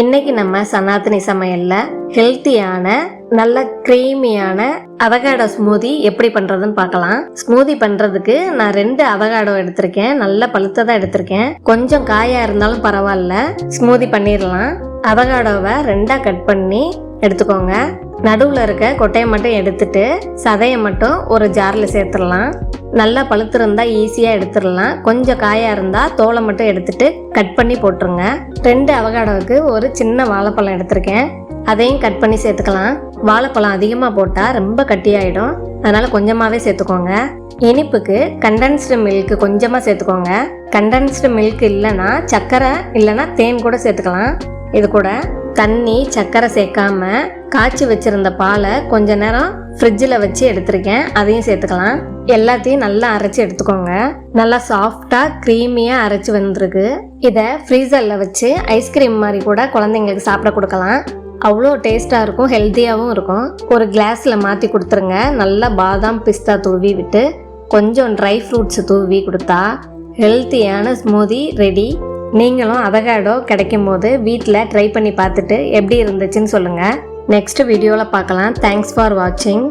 இன்னைக்கு நம்ம சனாதனி சமையல்ல ஹெல்த்தியான நல்ல க்ரீமியான அவகாடோ ஸ்மூதி எப்படி பண்றதுன்னு பார்க்கலாம். ஸ்மூதி பண்றதுக்கு நான் ரெண்டு அவகாடோ எடுத்திருக்கேன். நல்ல பழுத்ததா எடுத்திருக்கேன். கொஞ்சம் காயா இருந்தாலும் பரவாயில்ல. ஸ்மூதி பண்ணிடலாம். அவகாடோவை ரெண்டா கட் பண்ணி எடுத்துக்கோங்க. நடுவில் இருக்க கொட்டையை மட்டும் எடுத்துட்டு சதையை மட்டும் ஒரு ஜாரில் சேர்த்துடலாம். நல்லா பழுத்திருந்தால் ஈஸியாக எடுத்துடலாம். கொஞ்சம் காயாக இருந்தால் தோலை மட்டும் எடுத்துட்டு கட் பண்ணி போட்டுருங்க. ரெண்டு அவகாடோவுக்கு ஒரு சின்ன வாழைப்பழம் எடுத்திருக்கேன். அதையும் கட் பண்ணி சேர்த்துக்கலாம். வாழைப்பழம் அதிகமாக போட்டால் ரொம்ப கட்டியாயிடும். அதனால் கொஞ்சமாகவே சேர்த்துக்கோங்க. இனிப்புக்கு கண்டென்ஸ்டு மில்க் கொஞ்சமாக சேர்த்துக்கோங்க. கண்டென்ஸ்டு மில்க் இல்லைன்னா சர்க்கரை இல்லைன்னா தேன் கூட சேர்த்துக்கலாம். இது கூட தண்ணி சர்க்கரை சேர்க்காம காய்ச்சி வச்சுருந்த பாலை கொஞ்ச நேரம் ஃப்ரிட்ஜில் வச்சு எடுத்திருக்கேன். அதையும் சேர்த்துக்கலாம். எல்லாத்தையும் நல்லா அரைச்சி எடுத்துக்கோங்க. நல்லா சாஃப்டாக க்ரீமியாக அரைச்சி வந்திருக்கு. இதை ஃப்ரீசரில் வச்சு ஐஸ்கிரீம் மாதிரி கூட குழந்தைங்களுக்கு சாப்பிட கொடுக்கலாம். அவ்வளோ டேஸ்ட்டாக இருக்கும் ஹெல்த்தியாகவும் இருக்கும். ஒரு கிளாஸில் மாற்றி கொடுத்துருங்க. நல்லா பாதாம் பிஸ்தா தூவி விட்டு கொஞ்சம் ட்ரை ஃப்ரூட்ஸ் தூவி கொடுத்தா ஹெல்த்தியான ஸ்மூதி ரெடி நீங்களும் அவகாடோ கிடைக்கும் போது வீட்டில் ட்ரை பண்ணி பார்த்துட்டு எப்படி இருந்துச்சுன்னு சொல்லுங்கள் நெக்ஸ்ட் வீடியோவில் பார்க்கலாம். தேங்க்ஸ் ஃபார் வாட்சிங்